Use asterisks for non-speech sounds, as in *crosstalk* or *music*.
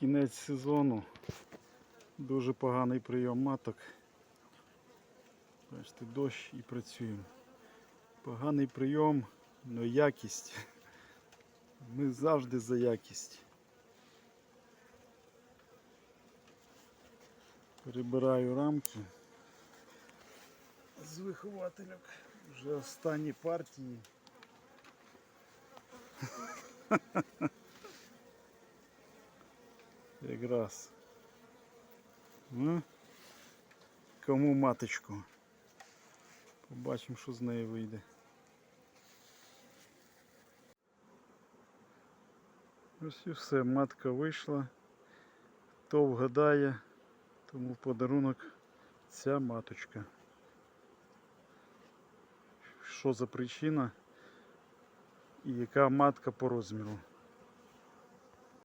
Кінець сезону. Дуже поганий прийом маток. Бачите, дощ і працюємо. Поганий прийом, але якість. Ми завжди за якість. Перебираю рамки з виховательок. Вже останні партії. *laughs* Якраз. Ну, кому маточку? Побачимо, що з неї вийде. Ось і все, матка вийшла. Хто вгадає, тому подарунок ця маточка. Що за причина і яка матка по розміру.